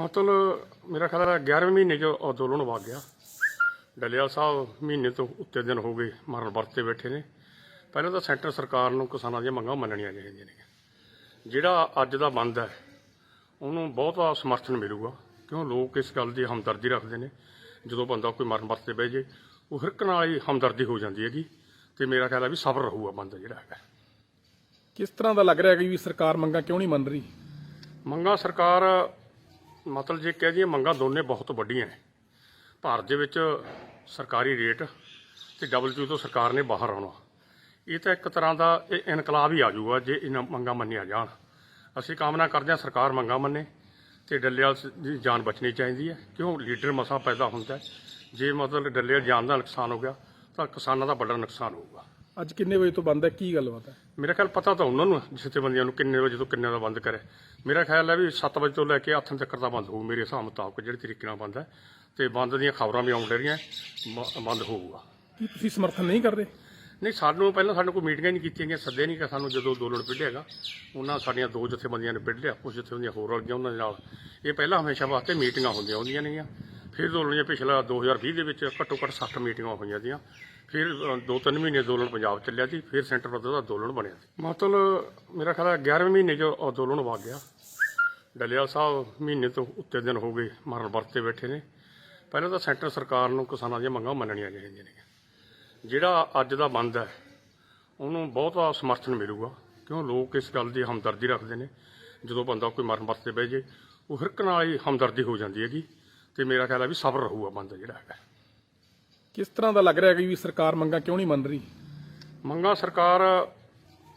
ਮਤਲਬ ਮੇਰਾ ਖਿਆਲ ਹੈ 11ਵੇਂ ਮਹੀਨੇ ਚ ਅੰਦੋਲਨ ਵਗ ਗਿਆ। ਡੱਲੇਵਾਲ ਸਾਹਿਬ ਮਹੀਨੇ ਤੋਂ ਉੱਤੇ ਦਿਨ ਹੋ ਗਏ ਮਰਨ ਵਰਤ ਬੈਠੇ ਨੇ। ਪਹਿਲਾਂ ਤਾਂ ਸੈਂਟਰ ਸਰਕਾਰ ਨੂੰ ਕਿਸਾਨਾਂ ਦੀਆਂ ਮੰਗਾਂ ਮੰਨਣੀਆਂ ਚਾਹੀਦੀਆਂ ਨੇ ਜਿਹੜਾ ਅੱਜ ਦਾ ਬੰਦ ਹੈ ਉਹਨੂੰ ਬਹੁਤਾ ਸਮਰਥਨ ਮਿਲੂਗਾ। ਕਿਉਂ? ਲੋਕ ਇਸ ਗੱਲ ਦੀ ਹਮਦਰਦੀ ਰੱਖਦੇ ਨੇ। ਜਦੋਂ ਬੰਦਾ ਕੋਈ ਮਰਨ ਵਰਤ ਬਹਿ ਜੇ ਉਹ ਹਰ ਇੱਕ ਨਾਲ ਹੀ ਹਮਦਰਦੀ ਹੋ ਜਾਂਦੀ ਹੈਗੀ ਤੇ ਮੇਰਾ ਖਿਆਲ ਹੈ ਵੀ ਸਬਰ ਰਹੂਗਾ ਬੰਦ ਜਿਹੜਾ ਹੈਗਾ। ਕਿਸ ਤਰ੍ਹਾਂ ਦਾ ਲੱਗ ਰਿਹਾ ਹੈ ਕਿ ਵੀ ਸਰਕਾਰ ਮੰਗਾਂ ਕਿਉਂ ਨਹੀਂ ਮੰਨ ਰਹੀ? ਮੰਗਾਂ ਸਰਕਾਰ ਮਤਲਬ ਜੇ ਕਹਿ ਦਈਏ ਮੰਗਾਂ ਦੋਨੇ ਬਹੁਤ ਵੱਡੀਆਂ ਹੈ ਭਾਰਤ ਦੇ ਵਿੱਚ ਸਰਕਾਰੀ ਰੇਟ ਤੇ ਡਬਲਯੂ ਤੋਂ ਸਰਕਾਰ ਨੇ ਬਾਹਰ ਆਉਣਾ। ਇਹ ਤਾਂ ਇੱਕ ਤਰ੍ਹਾਂ ਦਾ ਇਹ ਇਨਕਲਾਬ ਹੀ ਆ ਜਾਊਗਾ ਜੇ ਇਹਨਾਂ ਮੰਗਾਂ ਮੰਨੀਆਂ ਜਾਣ। ਅਸੀਂ ਕਾਮਨਾ ਕਰਦੇ ਹਾਂ ਸਰਕਾਰ ਮੰਗਾਂ ਮੰਨੇ ਤੇ ਡੱਲੇਵਾਲ ਦੀ ਜਾਨ ਬਚਣੀ ਚਾਹੀਦੀ ਹੈ। ਕਿਉਂ? ਲੀਡਰ ਮਸਾ ਪੈਦਾ ਹੁੰਦਾ ਜੇ ਮਤਲਬ ਡੱਲੇਵਾਲ ਜਾਨ ਦਾ ਨੁਕਸਾਨ ਹੋ ਗਿਆ ਤਾਂ ਕਿਸਾਨਾਂ ਦਾ ਵੱਡਾ ਨੁਕਸਾਨ ਹੋਊਗਾ। ਅੱਜ ਕਿੰਨੇ ਵਜੇ ਤੋਂ ਬੰਦ ਹੈ? ਕੀ ਗੱਲਬਾਤ ਹੈ? ਮੇਰਾ ਖਿਆਲ ਪਤਾ ਤਾਂ ਉਹਨਾਂ ਨੂੰ ਜਥੇਬੰਦੀਆਂ ਨੂੰ ਕਿੰਨੇ ਵਜੇ ਤੋਂ ਕਿੰਨੇ ਦਾ ਬੰਦ ਕਰੇ। ਮੇਰਾ ਖਿਆਲ ਹੈ ਵੀ 7 ਵਜੇ ਤੋਂ ਲੈ ਕੇ ਹੱਥਾਂ ਤੱਕ ਦਾ ਬੰਦ ਹੋਊ ਮੇਰੇ ਹਿਸਾਬ ਮੁਤਾਬਕ ਜਿਹੜੇ ਤਰੀਕੇ ਨਾਲ ਬੰਦ ਹੈ। ਤੇ ਬੰਦ ਦੀਆਂ ਖਬਰਾਂ ਵੀ ਆਉਣ ਰਹੀਆਂ ਬ- ਬੰਦ ਹੋਊਗਾ। ਕੀ ਤੁਸੀਂ ਸਮਰਥਨ ਨਹੀਂ ਕਰਦੇ? ਨਹੀਂ ਸਾਨੂੰ ਪਹਿਲਾਂ ਸਾਡੇ ਕੋਈ ਮੀਟਿੰਗਾਂ ਹੀ ਨਹੀਂ ਕੀਤੀਆਂ ਗਈਆਂ ਸੱਦੇ ਨਹੀਂ ਕਿ ਸਾਨੂੰ ਜਦੋਂ ਅੰਦੋਲਨ ਵਿੱਢਿਆਗਾ ਉਹਨਾਂ ਸਾਡੀਆਂ ਦੋ ਜਥੇਬੰਦੀਆਂ ਨੇ ਵਿੱਢ ਲਿਆ ਕੁਝ ਜਥੇਬੰਦੀਆਂ ਹੋਰ ਰਲ ਗਈਆਂ ਉਹਨਾਂ ਦੇ ਨਾਲ। ਇਹ ਪਹਿਲਾਂ ਹਮੇਸ਼ਾ ਵਾਸਤੇ ਮੀਟਿੰਗਾਂ ਹੁੰਦੀਆਂ ਹੁੰਦੀਆਂ ਨੇਗੀਆਂ। ਫਿਰ ਅੰਦੋਲਨ ਜਿਹਾ ਪਿਛਲਾ 2020 ਦੇ ਵਿੱਚ ਘੱਟੋ ਘੱਟ 60 ਮੀਟਿੰਗਾਂ ਹੋਈਆਂ ਦੀਆਂ ਫਿਰ ਅ, ਦੋ ਤਿੰਨ ਮਹੀਨੇ ਅੰਦੋਲਨ ਪੰਜਾਬ ਚੱਲਿਆ ਸੀ ਫਿਰ ਸੈਂਟਰ ਪੱਧਰ ਦਾ ਅੰਦੋਲਨ ਬਣਿਆ ਸੀ ਮਤਲਬ ਮੇਰਾ ਖਿਆਲ ਹੈ 11ਵੇਂ ਮਹੀਨੇ 'ਚ ਅੰਦੋਲਨ ਵਗ ਗਿਆ। ਡਲਿਆ ਸਾਹਿਬ ਮਹੀਨੇ ਤੋਂ ਉੱਤੇ ਦਿਨ ਹੋ ਗਏ ਮਰਨ ਵਰਤੇ ਬੈਠੇ ਨੇ। ਪਹਿਲਾਂ ਤਾਂ ਸੈਂਟਰ ਸਰਕਾਰ ਨੂੰ ਕਿਸਾਨਾਂ ਦੀਆਂ ਮੰਗਾਂ ਮੰਨਣੀਆਂ ਚਾਹੀਦੀਆਂ ਨੇ। ਜਿਹੜਾ ਅੱਜ ਦਾ ਬੰਦ ਹੈ ਉਹਨੂੰ ਬਹੁਤਾ ਸਮਰਥਨ ਮਿਲੂਗਾ। ਕਿਉਂ? ਲੋਕ ਇਸ ਗੱਲ ਦੀ ਹਮਦਰਦੀ ਰੱਖਦੇ ਨੇ। ਜਦੋਂ ਬੰਦਾ ਕੋਈ ਮਰਨ ਵਰਤ ਤੇ ਬਹਿ ਜੇ ਉਹ ਹਰ ਇੱਕ ਨਾਲ ਹੀ ਹਮਦਰਦੀ ਹੋ ਜਾਂਦੀ ਹੈਗੀ। ਤੇ ਮੇਰਾ ਖਿਆਲ ਹੈ ਵੀ ਸਬਰ ਰਹੂਗਾ ਬੰਦ ਜਿਹੜਾ ਹੈਗਾ। ਕਿਸ ਤਰ੍ਹਾਂ ਦਾ ਲੱਗ ਰਿਹਾ ਹੈ ਕਿ ਵੀ ਸਰਕਾਰ ਮੰਗਾਂ ਕਿਉਂ ਨਹੀਂ ਮੰਨ ਰਹੀ? ਮੰਗਾਂ ਸਰਕਾਰ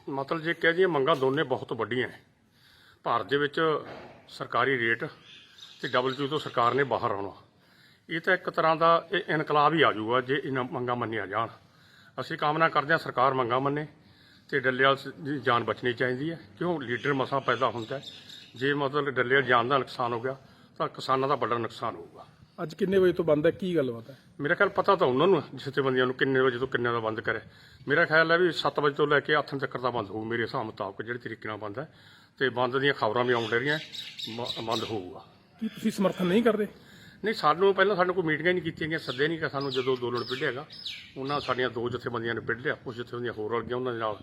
ਮਤਲਬ ਜੇ ਕਹਿ ਦਈਏ ਮੰਗਾਂ ਦੋਨੇ ਬਹੁਤ ਵੱਡੀਆਂ ਹੈ ਭਾਰਤ ਦੇ ਵਿੱਚ ਸਰਕਾਰੀ ਰੇਟ ਤੇ ਡਬਲਯੂ ਤੋਂ ਸਰਕਾਰ ਨੇ ਬਾਹਰ ਆਉਣਾ। ਇਹ ਤਾਂ ਇੱਕ ਤਰ੍ਹਾਂ ਦਾ ਇਹ ਇਨਕਲਾਬ ਹੀ ਆ ਜਾਊਗਾ ਜੇ ਇਹਨਾਂ ਮੰਗਾਂ ਮੰਨੀਆਂ ਜਾਣ। ਅਸੀਂ ਕਾਮਨਾ ਕਰਦੇ ਹਾਂ ਸਰਕਾਰ ਮੰਗਾਂ ਮੰਨੇ ਤੇ ਡੱਲੇਵਾਲ ਦੀ ਜਾਨ ਬਚਣੀ ਚਾਹੀਦੀ ਹੈ ਕਿਉਂ? ਲੀਡਰ ਮਸਾ ਪੈਦਾ ਹੁੰਦਾ ਜੇ ਮਤਲਬ ਡੱਲੇਵਾਲ ਜਾਨ ਦਾ ਨੁਕਸਾਨ ਹੋ ਗਿਆ ਤਾਂ ਕਿਸਾਨਾਂ ਦਾ ਵੱਡਾ ਨੁਕਸਾਨ ਹੋਊਗਾ। ਅੱਜ ਕਿੰਨੇ ਵਜੇ ਤੋਂ ਬੰਦ ਹੈ? ਕੀ ਗੱਲਬਾਤ ਹੈ? ਮੇਰਾ ਖਿਆਲ ਪਤਾ ਤਾਂ ਉਹਨਾਂ ਨੂੰ ਜਥੇਬੰਦੀਆਂ ਨੂੰ ਕਿੰਨੇ ਵਜੇ ਤੋਂ ਕਿੰਨੇ ਦਾ ਬੰਦ ਕਰੇ। ਮੇਰਾ ਖਿਆਲ ਹੈ ਵੀ 7 ਵਜੇ ਤੋਂ ਲੈ ਕੇ ਹੱਥਾਂ ਤੱਕ ਦਾ ਬੰਦ ਹੋਊ ਮੇਰੇ ਹਿਸਾਬ ਮੁਤਾਬਕ ਜਿਹੜੇ ਤਰੀਕੇ ਨਾਲ ਬੰਦ ਹੈ। ਤੇ ਬੰਦ ਦੀਆਂ ਖਬਰਾਂ ਵੀ ਆਉਣ ਰਹੀਆਂ ਬ- ਬੰਦ ਹੋਊਗਾ। ਕੀ ਤੁਸੀਂ ਸਮਰਥਨ ਨਹੀਂ ਕਰਦੇ? ਨਹੀਂ ਸਾਨੂੰ ਪਹਿਲਾਂ ਸਾਡੇ ਕੋਈ ਮੀਟਿੰਗਾਂ ਹੀ ਨਹੀਂ ਕੀਤੀਆਂ ਗਈਆਂ ਸੱਦੇ ਨਹੀਂ ਕਿ ਸਾਨੂੰ ਜਦੋਂ ਅੰਦੋਲਨ ਵਿੱਢਿਆਗਾ ਉਹਨਾਂ ਸਾਡੀਆਂ ਦੋ ਜਥੇਬੰਦੀਆਂ ਨੇ ਵਿੱਢ ਲਿਆ ਕੁਝ ਜਥੇਬੰਦੀਆਂ ਹੋਰ ਰਲ ਗਈਆਂ ਉਹਨਾਂ ਦੇ ਨਾਲ।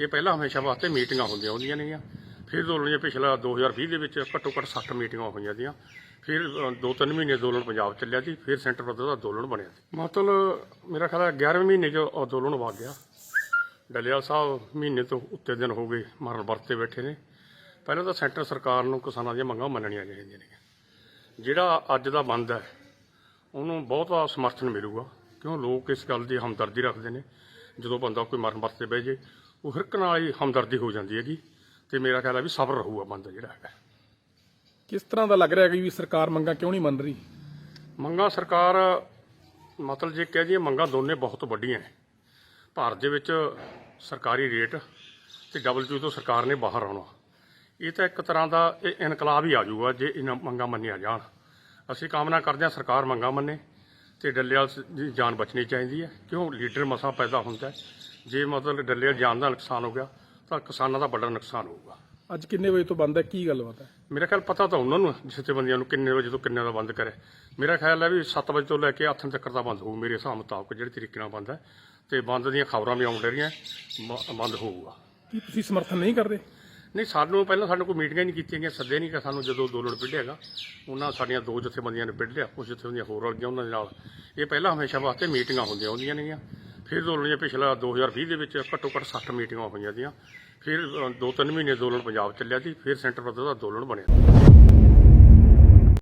ਇਹ ਪਹਿਲਾਂ ਹਮੇਸ਼ਾ ਵਾਸਤੇ ਮੀਟਿੰਗਾਂ ਹੁੰਦੀਆਂ ਹੁੰਦੀਆਂ ਨੇਗੀਆਂ। ਫਿਰ ਅੰਦੋਲਨ ਜਿਹਾ ਪਿਛਲਾ 2020 ਦੇ ਵਿੱਚ ਘੱਟੋ ਘੱਟ 60 ਮੀਟਿੰਗਾਂ ਹੋਈਆਂ ਦੀਆਂ ਫਿਰ ਅ, ਦੋ ਤਿੰਨ ਮਹੀਨੇ ਅੰਦੋਲਨ ਪੰਜਾਬ ਚੱਲਿਆ ਸੀ ਫਿਰ ਸੈਂਟਰ ਪੱਧਰ ਦਾ ਅੰਦੋਲਨ ਬਣਿਆ ਸੀ ਮਤਲਬ ਮੇਰਾ ਖਿਆਲ ਹੈ 11ਵੇਂ ਮਹੀਨੇ 'ਚ ਅੰਦੋਲਨ ਵਗ ਗਿਆ। ਡਲਿਆ ਸਾਹਿਬ ਮਹੀਨੇ ਤੋਂ ਉੱਤੇ ਦਿਨ ਹੋ ਗਏ ਮਰਨ ਵਰਤ ਬੈਠੇ ਨੇ। ਪਹਿਲਾਂ ਤਾਂ ਸੈਂਟਰ ਸਰਕਾਰ ਨੂੰ ਕਿਸਾਨਾਂ ਦੀਆਂ ਮੰਗਾਂ ਮੰਨਣੀਆਂ ਚਾਹੀਦੀਆਂ ਨੇ। ਜਿਹੜਾ ਅੱਜ ਦਾ ਬੰਦ ਹੈ ਉਹਨੂੰ ਬਹੁਤਾ ਸਮਰਥਨ ਮਿਲੂਗਾ। ਕਿਉਂ? ਲੋਕ ਇਸ ਗੱਲ ਦੀ ਹਮਦਰਦੀ ਰੱਖਦੇ ਨੇ। ਜਦੋਂ ਬੰਦਾ ਕੋਈ ਮਰਨ ਵਰਤ ਬਹਿ ਜੇ ਉਹ ਹਰ ਇੱਕ ਨਾਲ ਹੀ ਹਮਦਰਦੀ ਹੋ ਜਾਂਦੀ ਹੈਗੀ। ਤੇ ਮੇਰਾ ਖਿਆਲ ਹੈ ਵੀ ਸਬਰ ਰਹੂਗਾ ਬੰਦ ਜਿਹੜਾ ਹੈਗਾ। ਕਿਸ ਤਰ੍ਹਾਂ ਦਾ ਲੱਗ ਰਿਹਾ ਹੈ ਕਿ ਵੀ ਸਰਕਾਰ ਮੰਗਾਂ ਕਿਉਂ ਨਹੀਂ ਮੰਨ ਰਹੀ? ਮੰਗਾਂ ਸਰਕਾਰ ਮਤਲਬ ਜੇ ਕਹਿ ਦਈਏ ਮੰਗਾਂ ਦੋਨੇ ਬਹੁਤ ਵੱਡੀਆਂ ਹੈ ਭਾਰਤ ਦੇ ਵਿੱਚ ਸਰਕਾਰੀ ਰੇਟ ਤੇ ਡਬਲਯੂ ਤੋਂ ਸਰਕਾਰ ਨੇ ਬਾਹਰ ਆਉਣਾ। ਇਹ ਤਾਂ ਇੱਕ ਤਰ੍ਹਾਂ ਦਾ ਇਹ ਇਨਕਲਾਬ ਹੀ ਆ ਜਾਊਗਾ ਜੇ ਇਹਨਾਂ ਮੰਗਾਂ ਮੰਨੀਆਂ ਜਾਣ। ਅਸੀਂ ਕਾਮਨਾ ਕਰਦੇ ਹਾਂ ਸਰਕਾਰ ਮੰਗਾਂ ਮੰਨੇ ਤੇ ਡੱਲੇਵਾਲ ਦੀ ਜਾਨ ਬਚਣੀ ਚਾਹੀਦੀ ਹੈ। ਕਿਉਂ? ਲੀਡਰ ਮਸਾ ਪੈਦਾ ਹੁੰਦਾ ਜੇ ਮਤਲਬ ਡੱਲੇਵਾਲ ਜਾਨ ਦਾ ਨੁਕਸਾਨ ਹੋ ਗਿਆ ਤਾਂ ਕਿਸਾਨਾਂ ਦਾ ਵੱਡਾ ਨੁਕਸਾਨ ਹੋਊਗਾ। ਅੱਜ ਕਿੰਨੇ ਵਜੇ ਤੋਂ ਬੰਦ ਹੈ? ਕੀ ਗੱਲਬਾਤ ਹੈ? ਮੇਰਾ ਖਿਆਲ ਪਤਾ ਤਾਂ ਉਹਨਾਂ ਨੂੰ ਜਥੇਬੰਦੀਆਂ ਨੂੰ ਕਿੰਨੇ ਵਜੇ ਤੋਂ ਕਿੰਨੇ ਦਾ ਬੰਦ ਕਰੇ। ਮੇਰਾ ਖਿਆਲ ਹੈ ਵੀ 7 ਵਜੇ ਤੋਂ ਲੈ ਕੇ ਹੱਥਾਂ ਤੱਕ ਦਾ ਬੰਦ ਹੋਊ ਮੇਰੇ ਹਿਸਾਬ ਮੁਤਾਬਕ ਜਿਹੜੇ ਤਰੀਕੇ ਨਾਲ ਬੰਦ ਹੈ। ਤੇ ਬੰਦ ਦੀਆਂ ਖਬਰਾਂ ਵੀ ਆਉਣ ਰਹੀਆਂ ਬੰਦ ਹੋਊਗਾ। ਕੀ ਤੁਸੀਂ ਸਮਰਥਨ ਨਹੀਂ ਕਰਦੇ? ਨਹੀਂ ਸਾਨੂੰ ਪਹਿਲਾਂ ਸਾਡੇ ਕੋਈ ਮੀਟਿੰਗਾਂ ਨਹੀਂ ਕੀਤੀਆਂ ਗਈਆਂ ਸੱਦੇ ਨਹੀਂ ਕਿ ਸਾਨੂੰ ਜਦੋਂ ਅੰਦੋਲਨ ਵਿੱਢਿਆਗਾ ਉਹਨਾਂ ਸਾਡੀਆਂ ਦੋ ਜਥੇਬੰਦੀਆਂ ਨੇ ਵਿੱਢ ਲਿਆ ਕੁਝ ਜਥੇਬੰਦੀਆਂ ਹੋਰ ਰਲ ਗਈਆਂ ਉਹਨਾਂ ਦੇ ਨਾਲ। ਇਹ ਪਹਿਲਾਂ ਹਮੇਸ਼ਾ ਵਾਸਤੇ ਮੀਟਿੰਗਾਂ ਹੁੰਦੀਆਂ ਹੁੰਦੀਆਂ ਨੇਗੀਆਂ। ਫਿਰ ਅੰਦੋਲਨ ਜਿਹਾ ਪਿਛਲਾ 2020 ਦੇ ਵਿੱਚ ਘੱਟੋ ਘੱਟ 60 ਮੀਟਿੰਗਾਂ ਹੋਈਆਂ ਦੀਆਂ। ਫਿਰ ਅ, ਦੋ ਤਿੰਨ ਮਹੀਨੇ ਅੰਦੋਲਨ ਪੰਜਾਬ ਚੱਲਿਆ ਸੀ ਫਿਰ ਸੈਂਟਰ ਪੱਧਰ ਦਾ ਅੰਦੋਲਨ ਬਣਿਆ।